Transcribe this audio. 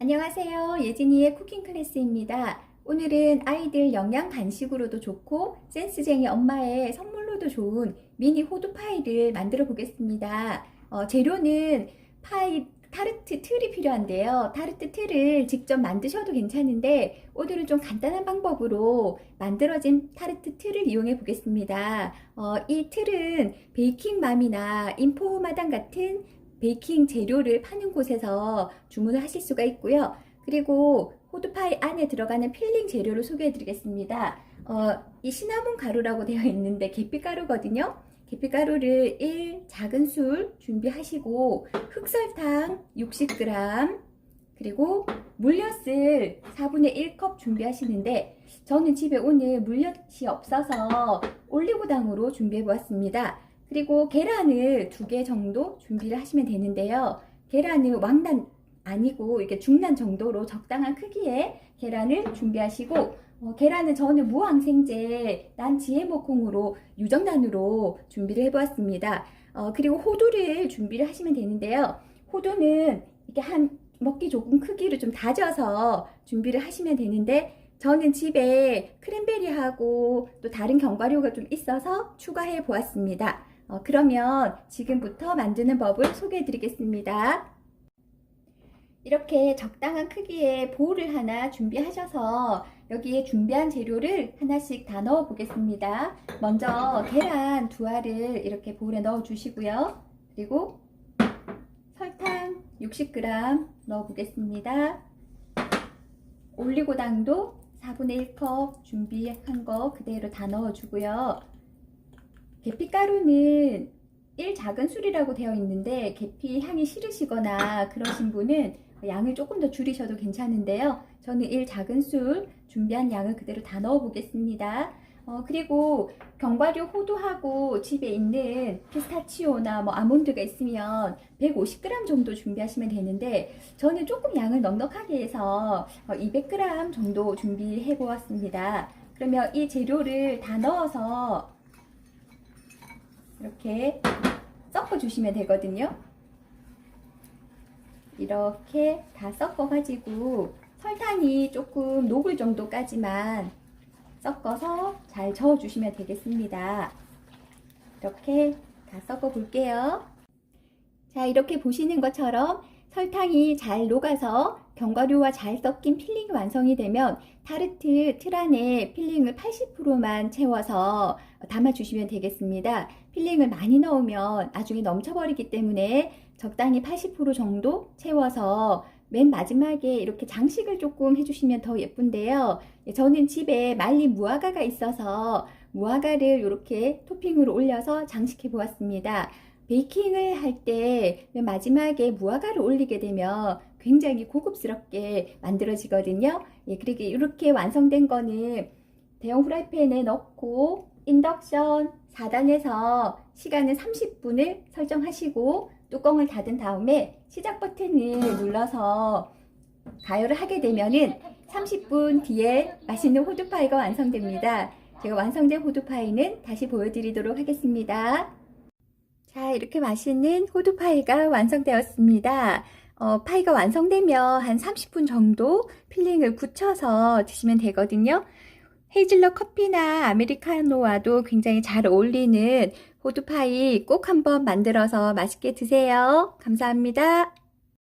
안녕하세요. 예진이의 쿠킹 클래스입니다. 오늘은 아이들 영양 간식으로도 좋고 센스쟁이 엄마의 선물로도 좋은 미니 호두 파이를 만들어 보겠습니다. 어, 재료는 파이 타르트 틀이 필요한데요. 타르트 틀을 직접 만드셔도 괜찮은데 오늘은 좀 간단한 방법으로 만들어진 타르트 틀을 이용해 보겠습니다. 어, 이 틀은 베이킹맘이나 인포마당 같은 베이킹 재료를 파는 곳에서 주문을 하실 수가 있고요. 그리고 호두파이 안에 들어가는 필링 재료를 소개해 드리겠습니다. 어, 이 시나몬 가루라고 되어 있는데 계피가루거든요. 계피가루를 1 작은 술 준비하시고 흑설탕 60g 그리고 물엿을 4분의 1컵 준비하시는데 저는 집에 오늘 물엿이 없어서 올리고당으로 준비해 보았습니다. 그리고 계란을 두 개 정도 준비를 하시면 되는데요. 계란을 왕단 아니고 이게 중단 정도로 적당한 크기의 계란을 준비하시고 어, 계란은 저는 무항생제 난 GMO 콩으로 유정단으로 준비를 해보았습니다. 어, 그리고 호두를 준비를 하시면 되는데요. 호두는 이렇게 한 먹기 조금 크기로 좀 다져서 준비를 하시면 되는데 저는 집에 크랜베리하고 또 다른 견과류가 좀 있어서 추가해 보았습니다. 어, 그러면 지금부터 만드는 법을 소개해 드리겠습니다. 이렇게 적당한 크기의 볼을 하나 준비하셔서 여기에 준비한 재료를 하나씩 다 넣어 보겠습니다. 먼저 계란 두 알을 이렇게 볼에 넣어 주시고요. 그리고 설탕 60g 넣어 보겠습니다. 올리고당도 4분의 1컵 준비한 거 그대로 다 넣어 주고요. 계피가루는 1 작은 술이라고 되어 있는데 계피 향이 싫으시거나 그러신 분은 양을 조금 더 줄이셔도 괜찮은데요. 저는 1 작은 술 준비한 양을 그대로 다 넣어 보겠습니다. 어, 그리고 견과류 호두하고 집에 있는 피스타치오나 뭐 아몬드가 있으면 150g 정도 준비하시면 되는데 저는 조금 양을 넉넉하게 해서 200g 정도 준비해 보았습니다. 그러면 이 재료를 다 넣어서 이렇게 섞어 주시면 되거든요. 이렇게 다 섞어 가지고 설탕이 조금 녹을 정도까지만 섞어서 잘 저어 주시면 되겠습니다. 이렇게 다 섞어 볼게요. 자, 이렇게 보시는 것처럼 설탕이 잘 녹아서 견과류와 잘 섞인 필링이 완성이 되면 타르트 틀 안에 필링을 80%만 채워서 담아주시면 되겠습니다. 필링을 많이 넣으면 나중에 넘쳐버리기 때문에 적당히 80% 정도 채워서 맨 마지막에 이렇게 장식을 조금 해주시면 더 예쁜데요. 예, 저는 집에 말린 무화과가 있어서 무화과를 이렇게 토핑으로 올려서 장식해 보았습니다. 베이킹을 할때맨 마지막에 무화과를 올리게 되면 굉장히 고급스럽게 만들어지거든요. 예, 그리고 이렇게 완성된 거는 대형 프라이팬에 넣고 인덕션 4단에서 시간은 30분을 설정하시고 뚜껑을 닫은 다음에 시작 버튼을 눌러서 가열을 하게 되면은 30분 뒤에 맛있는 호두파이가 완성됩니다. 제가 완성된 호두파이는 다시 보여드리도록 하겠습니다. 자, 이렇게 맛있는 호두파이가 완성되었습니다. 어, 파이가 완성되면 한 30분 정도 필링을 굳혀서 드시면 되거든요. 헤이즐넛 커피나 아메리카노와도 굉장히 잘 어울리는 호두파이 꼭 한번 만들어서 맛있게 드세요. 감사합니다.